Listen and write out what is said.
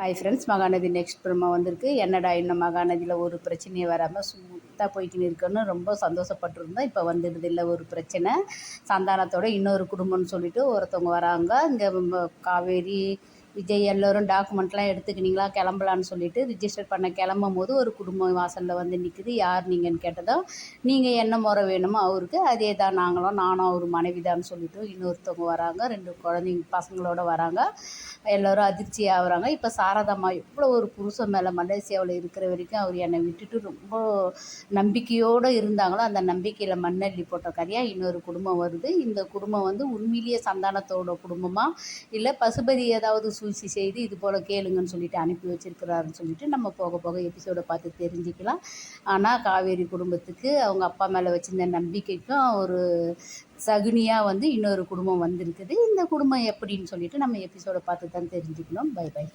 Hi friends Mahanadi next Brahma வந்திருக்கு. என்னடா இன்னும் மகாநதியில் ஒரு பிரச்சனையே வராமல் சுத்தாக போய்க்கின்னு இருக்குன்னு ரொம்ப சந்தோஷப்பட்டிருந்தோம். இப்போ வந்துடுது இல்லை ஒரு பிரச்சனை. சந்தானத்தோட இன்னொரு குடும்பம்னு சொல்லிட்டு ஒருத்தவங்க வராங்க. இங்கே காவேரி விஜய் எல்லோரும் டாக்குமெண்ட்லாம் எடுத்துக்கினீங்களா? கிளம்பலான்னு சொல்லிட்டு ரிஜிஸ்டர் பண்ண கிளம்பும் போது ஒரு குடும்பம் வாசலில் வந்து நிற்குது யார் நீங்கன்னு கேட்டதும் நீங்கள் என்ன முறை வேணுமோ அவருக்கு அதே தான் நாங்களும் நானும் அவர் மனைவி தான் சொல்லிட்டு இன்னொருத்தவங்க வராங்க. ரெண்டு குழந்தைங்க பசங்களோட வராங்க. எல்லோரும் அதிர்ச்சி ஆகுறாங்க. இப்போ சாரதாம்மா எவ்வளோ ஒரு புருஷன் மேலே மலேசியாவில் இருக்கிற வரைக்கும் அவர் என்னை விட்டுட்டு ரொம்ப நம்பிக்கையோடு இருந்தாங்களோ அந்த நம்பிக்கையில் மண்ணள்ளி போட்ட கதையாக இன்னொரு குடும்பம் வருது. இந்த குடும்பம் வந்து உண்மையிலேயே சந்தானத்தோட குடும்பமாக இல்லை பசுபதி ஏதாவது தூசி செய்து இது போல் கேளுங்கன்னு சொல்லிட்டு அனுப்பி வச்சிருக்கிறாருன்னு சொல்லிட்டு நம்ம போக போக எபிசோடை பார்த்து தெரிஞ்சுக்கலாம். ஆனால் காவேரி குடும்பத்துக்கு அவங்க அப்பா மேலே வச்சிருந்த நம்பிக்கைக்கும் ஒரு சகுனியாக வந்து இன்னொரு குடும்பம் வந்திருக்குது. இந்த குடும்பம் எப்படின்னு சொல்லிட்டு நம்ம எபிசோடை பார்த்து தான் தெரிஞ்சுக்கணும். By by